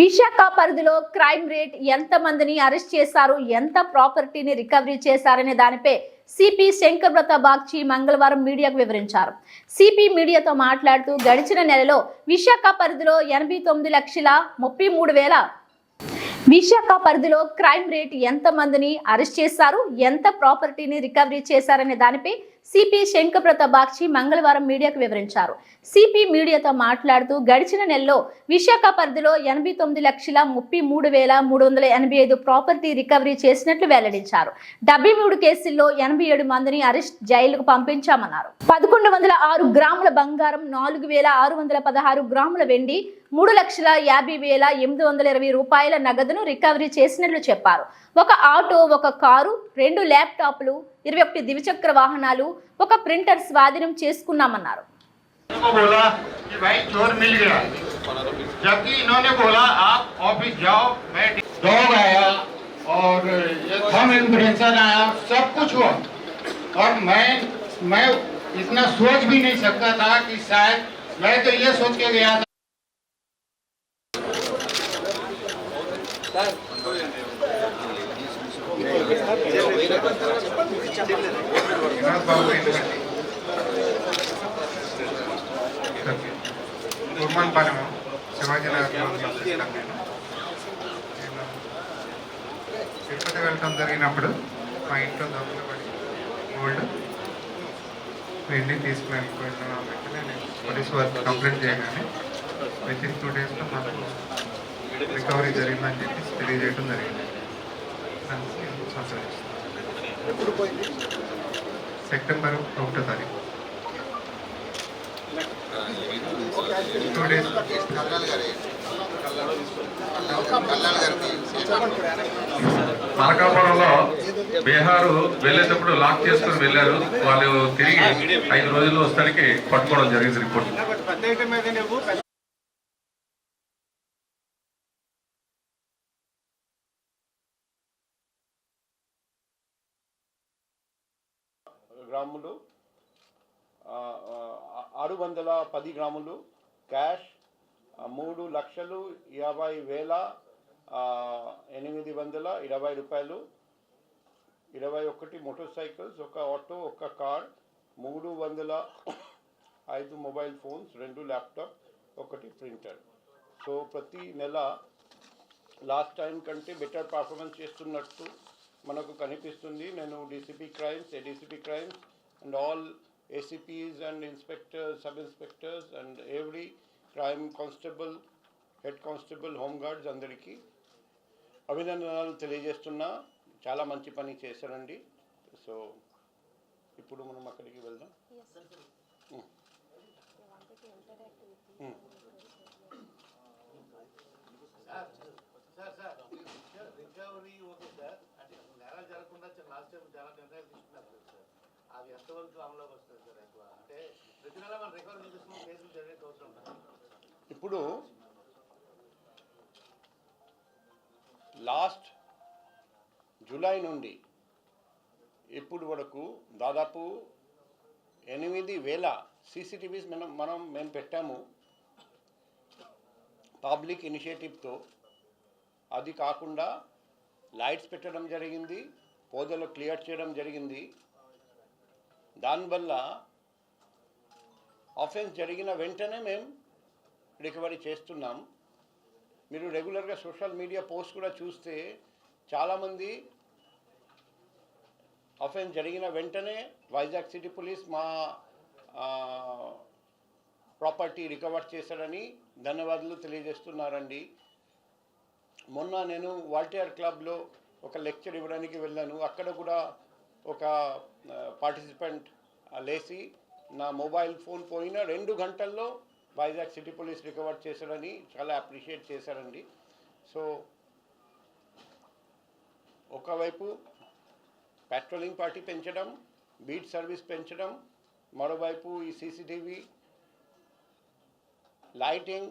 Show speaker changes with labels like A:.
A: విశాఖ పరిధిలో crime rate ఎంత మందిని అరెస్ట్ చేశారు? ఎంత ప్రాపర్టీని రికవరీ చేశారనే దానిపై సిపి శంకర్వ్రత బాగ్చి మంగళవారం మీడియాకు వివరించారు. సిపి మీడియాతో మాట్లాడుతూ గడిచిన నెలలో విశాఖ పరిధిలో ఎనభై తొమ్మిది లక్షల ముప్పై మూడు వేల విశాఖ పరిధిలో క్రైమ్ రేట్ ఎంత మందిని అరెస్ట్ చేశారు? ఎంత ప్రాపర్టీని రికవరీ చేశారనే దానిపై సిపి శంకర్ప్రత బాక్షి మంగళవారం మీడియాకు వివరించారు. సిపి మీడియాతో మాట్లాడుతూ గడిచిన నెలలో విశాఖ పరిధిలో ఎనభై తొమ్మిది లక్షల ముప్పై మూడు వేల మూడు వందల ఎనభై ఐదు ప్రాపర్టీ రికవరీ చేసినట్లు వెల్లడించారు. డెబ్బై మూడు కేసుల్లో ఎనభై ఏడు మందిని అరెస్ట్ జైలుకు పంపించామన్నారు. పదకొండు వందల ఆరు గ్రాముల బంగారం నాలుగు వేల ఆరు వందల పదహారు గ్రాముల వెండి మూడు లక్షల యాభై వేల ఎనిమిది వందల ఇరవై రూపాయల నగదును రికవరీ చేసినట్లు చెప్పారు. ఒక ఆటో ఒక కారు రెండు ల్యాప్టాప్లు ఇరవై ఒకటి ద్విచక్ర వాహనాలు ఒక ప్రింటర్ స్వాధీనం చేసుకున్నామన్నారు
B: को बोला कि भाई चोर मिल गया जबकि इन्होंने बोला आप ऑफिस जाओ मैं डॉग आया और ये थम इम्प्रेशन आया सब कुछ हुआ और मैं मैं इतना सोच भी नहीं सकता था कि शायद मैं तो ये सोच के गया था
C: కుర్మాన్ శివాజీనగర్లో శివాజీ నేను తిరుపతి వెళ్ళటం జరిగినప్పుడు మా ఇంట్లో దొంగలు పడి గోల్డ్ వెండి తీసుకుని వెళ్ళిపోయినా వెంటనే నేను పోలీస్ వారికి కంప్లైంట్ చేయగానే విత్ ఇన్ టూ డేస్లో మాకు రికవరీ జరిగిందని చెప్పి తెలియజేయడం జరిగింది సెప్టెంబర్ ఒకటో తారీఖు. టూ డేస్
D: మలకాపురంలో బీహారు వెళ్ళేటప్పుడు లాక్ చేసుకుని వెళ్ళారు. వాళ్ళు తిరిగి ఐదు రోజుల్లో వస్తానికి పట్టుకోవడం జరిగింది రిపోర్ట్.
E: గ్రాములు ఆరు వందల పది గ్రాములు క్యాష్ మూడు లక్షలు యాభై వేల ఎనిమిది వందల ఇరవై రూపాయలు ఇరవై ఒకటి మోటార్ సైకిల్స్ ఒక ఆటో ఒక కార్ మూడు వందల ఐదు మొబైల్ ఫోన్స్ రెండు ల్యాప్టాప్ ఒకటి ప్రింటర్. సో ప్రతి నెల లాస్ట్ టైం కంటే బెటర్ పర్ఫార్మెన్స్ చేస్తున్నట్టు మనకు కనిపిస్తుంది. నేను DCP crimes ADCP crimes and all ACPs and inspectors sub inspectors and every crime constable head constable home guards అందరికీ అభినందనలు తెలియజేస్తున్నా. చాలా మంచి పని చేశారండి. సో ఇప్పుడు మనం అక్కడికి వెళ్దాం. ఉం.
F: రికవరీ ఓకే సార్ అంటే నేరాలు రాష్ట్రం చాలా నిర్ణయాలు తీసుకున్నారు సార్ అది ఎంతవరకు అమలులోకి వస్తుంది సార్ ఎక్కువ? అంటే ప్రతి నెల మనం రికవరీ తీసుకున్న కేసులు జరిగే అవసరం
E: ఇప్పుడు లాస్ట్ జూలై నుండి ఇప్పుడు వరకు దాదాపు ఎనిమిది వేల సీసీటీవీస్ మనం మనం మేము పెట్టాము. పబ్లిక్ ఇనిషియేటివ్తో అది కాకుండా లైట్స్ పెట్టడం జరిగింది. పోదలు క్లియర్ చేయడం జరిగింది. దానివల్ల ఆఫెన్స్ జరిగిన వెంటనే మేము రికవరీ చేస్తున్నాం. మీరు రెగ్యులర్గా సోషల్ మీడియా పోస్ట్ కూడా చూస్తే చాలామంది అఫెన్స్ జరిగిన వెంటనే వైజాగ్ సిటీ పోలీస్ మా ప్రాపర్టీ రికవర్ చేశారని ధన్యవాదాలు తెలియజేస్తున్నారండి. మొన్న నేను వాల్టీఆర్ క్లబ్లో ఒక లెక్చర్ ఇవ్వడానికి వెళ్ళాను. అక్కడ కూడా ఒక పార్టిసిపెంట్ లేచి నా మొబైల్ ఫోన్ పోయిన రెండు గంటల్లో వైజాగ్ సిటీ పోలీస్ రికవర్ చేశారని చాలా అప్రిషియేట్ చేశారండి. సో ఒకవైపు పెట్రోలింగ్ పార్టీ పెంచడం బీట్ సర్వీస్ పెంచడం మరోవైపు ఈ సీసీటీవీ లైటింగ్